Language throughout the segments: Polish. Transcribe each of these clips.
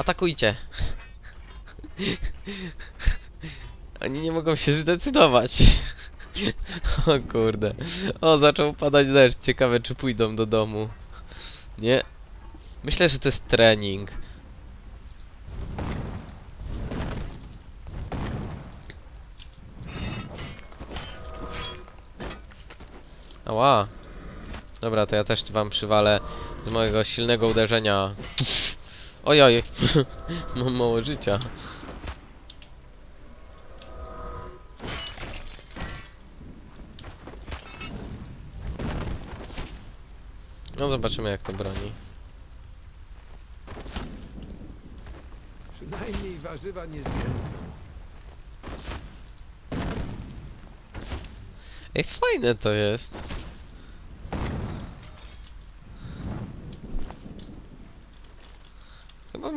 Atakujcie! Oni nie mogą się zdecydować. O kurde. O, zaczął padać deszcz. Ciekawe, czy pójdą do domu. Nie. Myślę, że to jest trening. Ała. Dobra, to ja też wam przywalę z mojego silnego uderzenia. Ojoj. Mam mało życia. No zobaczymy jak to broni. Przynajmniej warzywa nie. Ej, fajne to jest.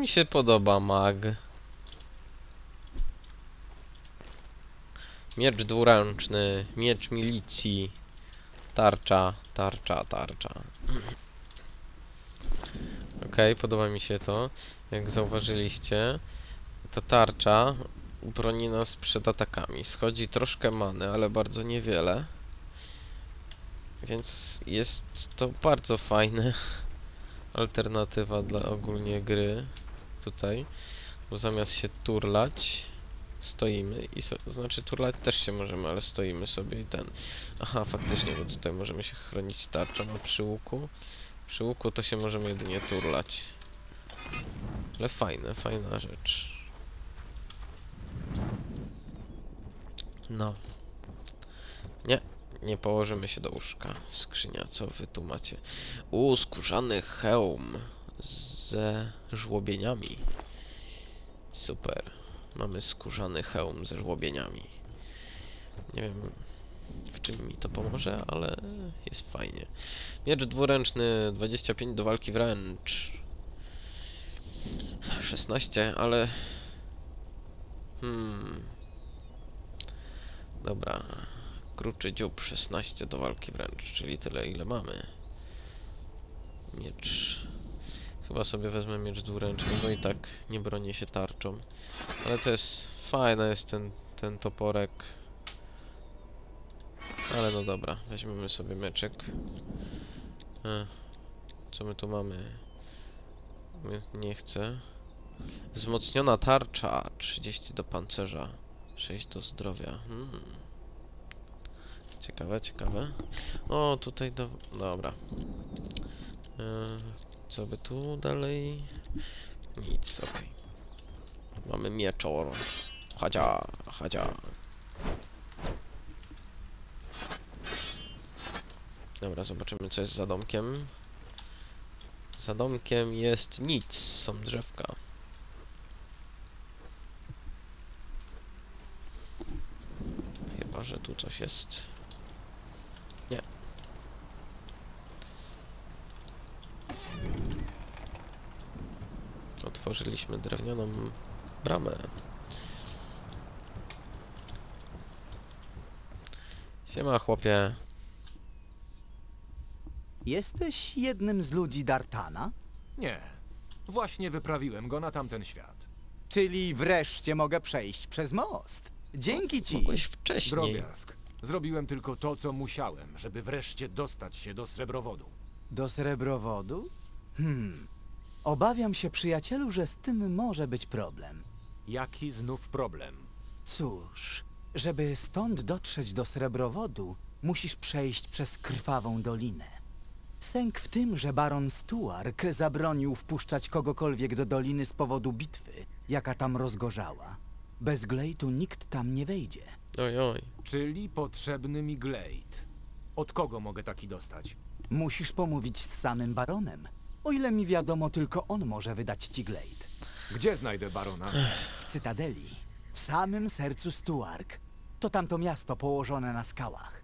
Mi się podoba mag. Miecz dwuręczny, miecz milicji, tarcza, tarcza, tarcza. Okej, podoba mi się to. Jak zauważyliście, ta tarcza broni nas przed atakami. Schodzi troszkę many, ale bardzo niewiele. Więc jest to bardzo fajna alternatywa dla ogólnie gry tutaj. Bo zamiast się turlać, stoimy i so, znaczy turlać też się możemy, ale stoimy sobie i ten. Aha, faktycznie, bo tutaj możemy się chronić tarczą, a przy łuku przy łuku to się możemy jedynie turlać. Ale fajne, fajna rzecz. No. Nie, nie położymy się do łóżka. Skrzynia, co wy tu macie? U, skórzany hełm ze żłobieniami. Super. Mamy skórzany hełm ze żłobieniami. Nie wiem, w czym mi to pomoże, ale jest fajnie. Miecz dwuręczny, 25 do walki wręcz. 16, ale... Hmm... Dobra. Kruczy dziób 16 do walki wręcz, czyli tyle ile mamy. Miecz. Chyba sobie wezmę miecz dwuręczny, bo i tak nie bronię się tarczą. Ale to jest fajny jest ten, ten toporek. Ale no dobra, weźmiemy sobie meczek. E, co my tu mamy? My- Nie chcę. Wzmocniona tarcza, 30 do pancerza. 6 do zdrowia. Hmm. Ciekawe, ciekawe. O, tutaj do... Dobra. E, co by tu dalej? Nic, okej. Mamy mieczor. Chadzia, chadzia. Dobra, zobaczymy co jest za domkiem. Za domkiem jest nic, są drzewka. Chyba, że tu coś jest. Nie. Otworzyliśmy drewnianą bramę. Siema chłopie. Jesteś jednym z ludzi Dartana? Nie. Właśnie wyprawiłem go na tamten świat. Czyli wreszcie mogę przejść przez most. Dzięki ci. Mogłeś wcześniej. Drobiazg. Zrobiłem tylko to, co musiałem, żeby wreszcie dostać się do Srebrowodu. Do srebrowodu? Hmm. Obawiam się, przyjacielu, że z tym może być problem. Jaki znów problem? Cóż, żeby stąd dotrzeć do srebrowodu, musisz przejść przez krwawą dolinę. Sęk w tym, że baron Stuark zabronił wpuszczać kogokolwiek do doliny z powodu bitwy, jaka tam rozgorzała. Bez glejtu nikt tam nie wejdzie. Oj, oj. Czyli potrzebny mi glejt. Od kogo mogę taki dostać? Musisz pomówić z samym baronem. O ile mi wiadomo, tylko on może wydać ci glejt. Gdzie znajdę barona? W Cytadeli, w samym sercu Stuark. To tamto miasto położone na skałach.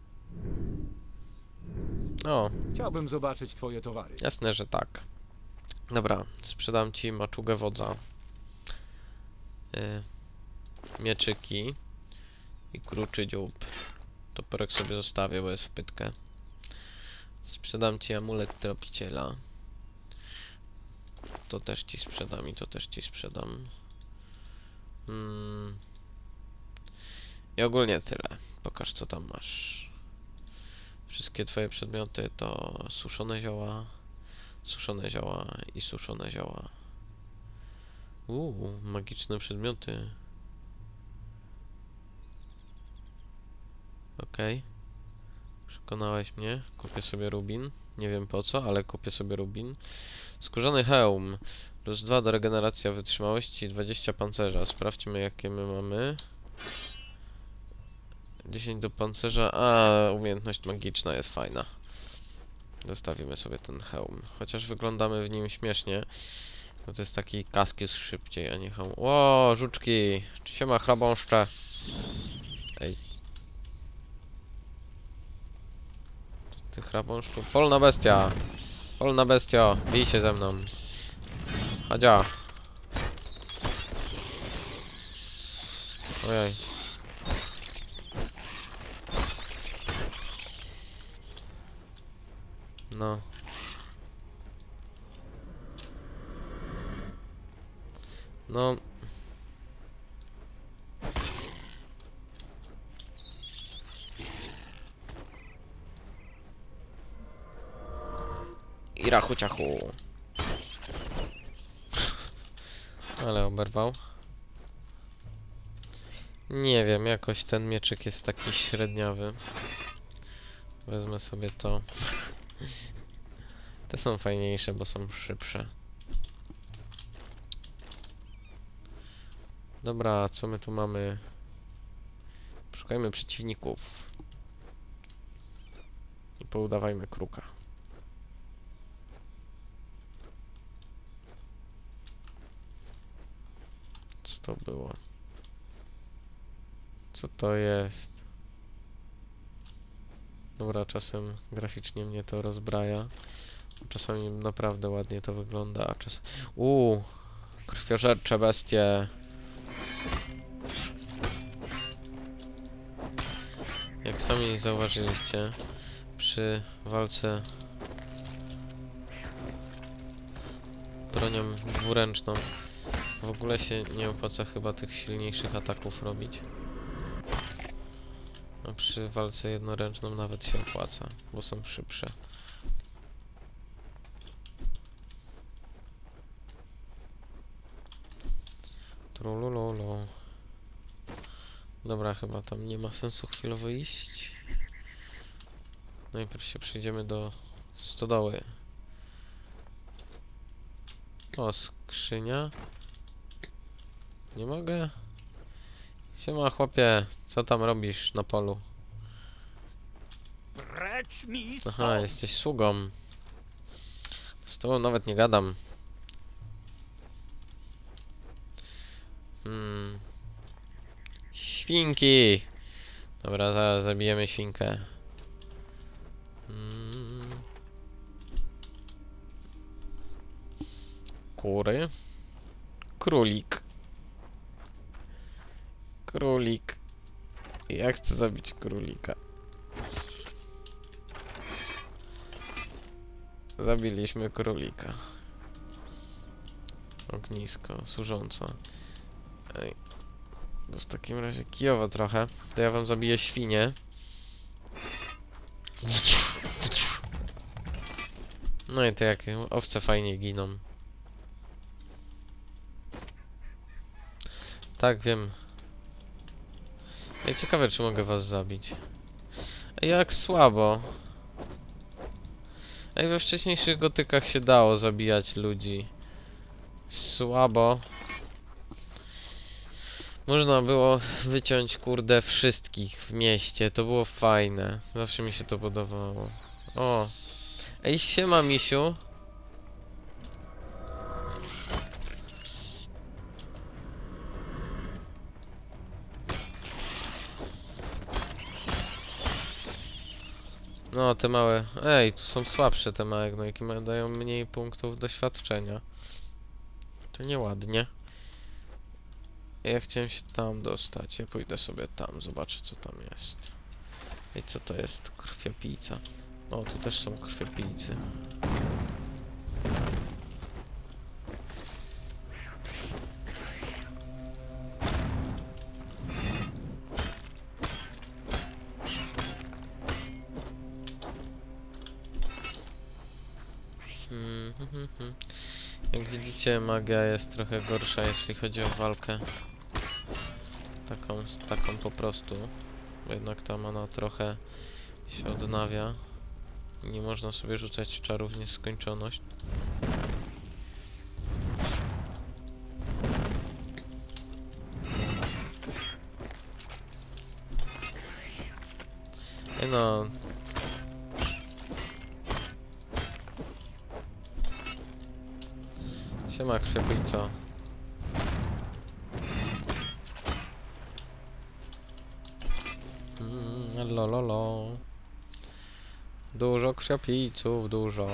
O, Chciałbym zobaczyć twoje towary. jasne, że tak. Dobra, sprzedam ci maczugę wodza. Y, mieczyki. I kruczy dziób. Toporek sobie zostawię, bo jest w pytkę. Sprzedam ci amulet tropiciela. To też ci sprzedam i to też ci sprzedam. Mm. I ogólnie tyle. Pokaż co tam masz. Wszystkie twoje przedmioty to suszone zioła, suszone zioła i suszone zioła. Uuu, magiczne przedmioty. Okej. Przekonałeś mnie. Kupię sobie rubin. Nie wiem po co, ale kupię sobie rubin. Skórzany hełm. Plus 2 do regeneracja wytrzymałości, 20 pancerza. Sprawdźmy jakie my mamy. 10 do pancerza. A, umiejętność magiczna jest fajna. Zostawimy sobie ten hełm. Chociaż wyglądamy w nim śmiesznie. Bo to jest taki kaskius szybciej, a nie hełm. Ło, żuczki! Czy się ma chrabąszcze? Ej. Ty chrabąszczu. Polna bestia! Polna bestio! Bij się ze mną. Hadzia! Ojej. No. No. I ciachu. Ale oberwał. Nie wiem, jakoś ten mieczyk jest taki średniawy. Wezmę sobie to. Te są fajniejsze, bo są szybsze. Dobra, co my tu mamy? Szukajmy przeciwników. I poudawajmy kruka. Co to było? Co to jest? Dobra, czasem graficznie mnie to rozbraja. Czasami naprawdę ładnie to wygląda, a czas... Uuu! Krwiożercze bestie! Jak sami zauważyliście, przy walce bronią dwuręczną w ogóle się nie opłaca chyba tych silniejszych ataków robić. A przy walce jednoręczną nawet się opłaca, bo są szybsze. Trulululu. Dobra, chyba tam nie ma sensu chwilowo iść. Najpierw się przejdziemy do stodoły. O, skrzynia. Nie mogę? Siema chłopie, co tam robisz na polu? Aha, jesteś sługą. Z tobą nawet nie gadam. Hmm. Świnki! Dobra, zaraz zabijemy świnkę. Hmm. Kury. Królik. Królik. Ja chcę zabić królika. Zabiliśmy królika. Ognisko, służąco. Ej. W takim razie kijowo trochę. To ja wam zabiję świnie. No i to jak owce fajnie giną. Tak, wiem. Ej, ciekawe czy mogę was zabić. Ej, jak słabo. Ej, we wcześniejszych gotykach się dało zabijać ludzi. Słabo. Można było wyciąć, kurde, wszystkich w mieście. To było fajne. Zawsze mi się to podobało. O. Ej, siema, misiu. No, te małe... Ej, tu są słabsze te małe gnojki, dają mniej punktów doświadczenia. To nieładnie. Ja chciałem się tam dostać, ja pójdę sobie tam, zobaczę co tam jest. I co to jest? Krwiopijca. O, tu też są krwiopijcy. Mhm. Jak widzicie, magia jest trochę gorsza, jeśli chodzi o walkę. Taką, taką po prostu. Bo jednak ta mana trochę się odnawia. Nie można sobie rzucać czarów w nieskończoność. Siema krwiopijco. Mm, lololo. Dużo krwiopijców, dużo.